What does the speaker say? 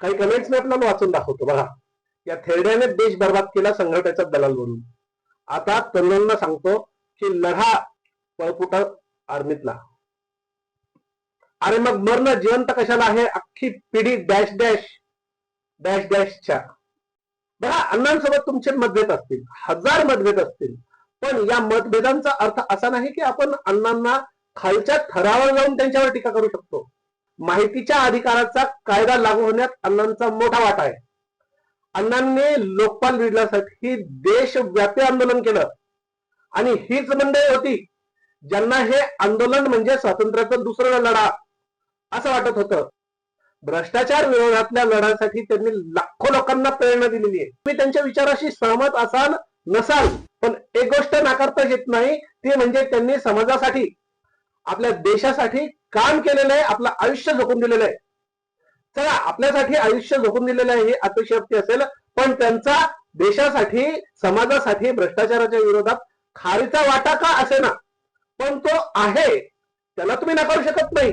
काही कमेंट्स मी आपल्याला वाचून दाखवतो. बघा या थेरड्याने देश बर्बाद केला संघटनेचा दलाल म्हणून. आता तरुणांना सांगतो की लढा पळपुटा आर्मीतला. अरे मग मरण जिवंत कशाला आहे? अख्खी पिढी डॅश डॅश डॅश डॅशच्या बघा अण्णांसोबत तुमचे मतभेद असतील हजार मतभेद असतील. पण या मतभेदांचा अर्थ असा नाही की आपण अण्णांना खालच्या थरावर जाऊन त्यांच्यावर टीका करू शकतो. माहितीच्या अधिकाराचा कायदा लागू होण्यात अण्णांचा मोठा वाटा आहे. अण्णांनी लोकपाल बिडल्यासाठी देशव्यापी आंदोलन केलं. आणि हीच मंडळी होती ज्यांना हे आंदोलन म्हणजे स्वातंत्र्याचा दुसरा लढा असं वाटत होतं. भ्रष्टाचार विरोधातल्या लढ्यासाठी त्यांनी लाखो लोकांना प्रेरणा दिलेली आहे. तुम्ही त्यांच्या विचाराशी सहमत असाल नसाल पण एक गोष्ट नाकारता येत नाही ती म्हणजे त्यांनी समाजासाठी आपल्या देशासाठी काम केलेलं आहे आपलं आयुष्य झोकून दिलेलं आहे. चला आपल्यासाठी आयुष्य झोकून दिलेलं आहे हे अतिशयोक्ती असेल पण त्यांचा देशासाठी समाजासाठी भ्रष्टाचाराच्या विरोधात खारीचा वाटा का असे ना पण तो आहे त्याला तुम्ही नाकारू शकत नाही.